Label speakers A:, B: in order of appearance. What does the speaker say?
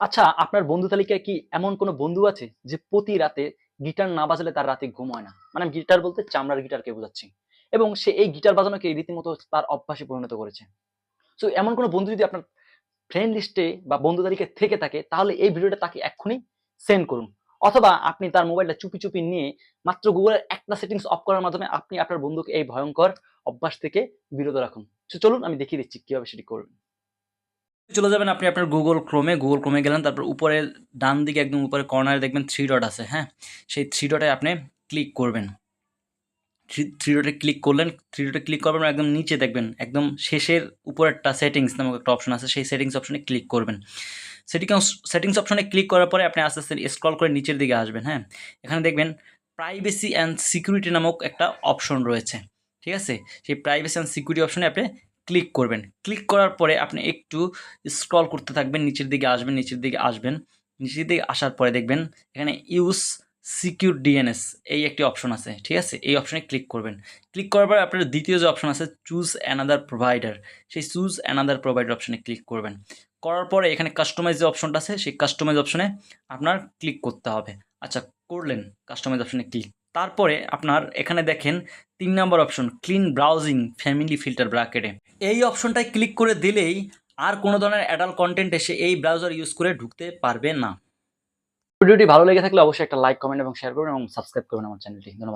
A: আচ্ছা আপনার বন্ধু তালিকায় কি এমন কোনো বন্ধু আছে যে প্রতি রাতে গিটার না বাজালে তার রাতে ঘুম হয় না? মানে গিটার বলতে চামড়ার গিটারকে বোঝাচ্ছি। এবং সে এই গিটার বাজানোকে রীতিমতো তার অভ্যাসে পরিণত করেছে। সো এমন কোনো বন্ধু যদি আপনার ফ্রেন্ড লিস্টে বা বন্ধু তালিকায় থেকে থাকে, তাহলে এই ভিডিওটা তাকে এক্ষুনি সেন্ড করুন। অথবা আপনি তার মোবাইলটা চুপি চুপি নিয়ে মাত্র গুগলের একটা সেটিংস অফ করার মাধ্যমে আপনি আপনার বন্ধুকে এই ভয়ঙ্কর অভ্যাস থেকে বিরত রাখুন। চলুন আমি দেখিয়ে দিচ্ছি কীভাবে সেটি করবেন। চলে যাবেন আপনি আপনার গুগল ক্রোমে গুগল ক্রোমে গেলেন, তারপর উপরে ডান দিকে একদম উপরে কর্নারে দেখবেন থ্রি ডট আছে হ্যাঁ? সেই থ্রি ডটে আপনি ক্লিক করবেন। থ্রি ডটে ক্লিক করলেন থ্রি ডটে ক্লিক করবেন একদম নিচে দেখবেন, একদম শেষের উপরেরটা সেটিংস নামক একটা অপশন আছে, সেই সেটিংস অপশনে ক্লিক করবেন। সেটিংস সেটিংস অপশনে ক্লিক করার পরে আপনি আস্তে আস্তে স্ক্রল করে নিচের দিকে আসবেন হ্যাঁ? এখানে দেখবেন প্রাইভেসি অ্যান্ড সিকিউরিটি নামক একটা অপশন রয়েছে, ঠিক আছে? সেই প্রাইভেসি অ্যান্ড সিকিউরিটি অপশনে আপনি ক্লিক করবেন। ক্লিক করার পরে আপনি একটু স্ক্রল করতে থাকবেন, নিচের দিকে আসবেন, নিচের দিকে আসবেন। নিচের দিকে আসার পরে দেখবেন এখানে ইউজ সিকিউর ডিএনএস এই একটি অপশন আছে, ঠিক আছে? এই অপশনে ক্লিক করবেন। ক্লিক করার পরে আপনার দ্বিতীয় যে অপশন আছে চুজ অ্যানাদার প্রোভাইডার সেই চুজ অ্যানাদার প্রোভাইডার অপশনে ক্লিক করবেন। করার পরে এখানে কাস্টমাইজ যে অপশনটা আছে, সেই কাস্টমাইজ অপশনে আপনার ক্লিক করতে হবে। আচ্ছা করলেন কাস্টমাইজ অপশনে ক্লিক তারপরে আপনার এখানে দেখেন তিন number option clean browsing family filter ব্র্যাকেটে এই অপশনটায় ক্লিক করে দিলেই আর কোনো ধরনের অ্যাডাল্ট কন্টেন্ট এসে এই ব্রাউজার ইউজ করে ঢুকতে পারবে না। ভিডিওটি ভালো লেগে থাকলে অবশ্যই একটা লাইক কমেন্ট এবং শেয়ার করবেন এবং সাবস্ক্রাইব করবেন আমার চ্যানেলটি ধন্যবাদ।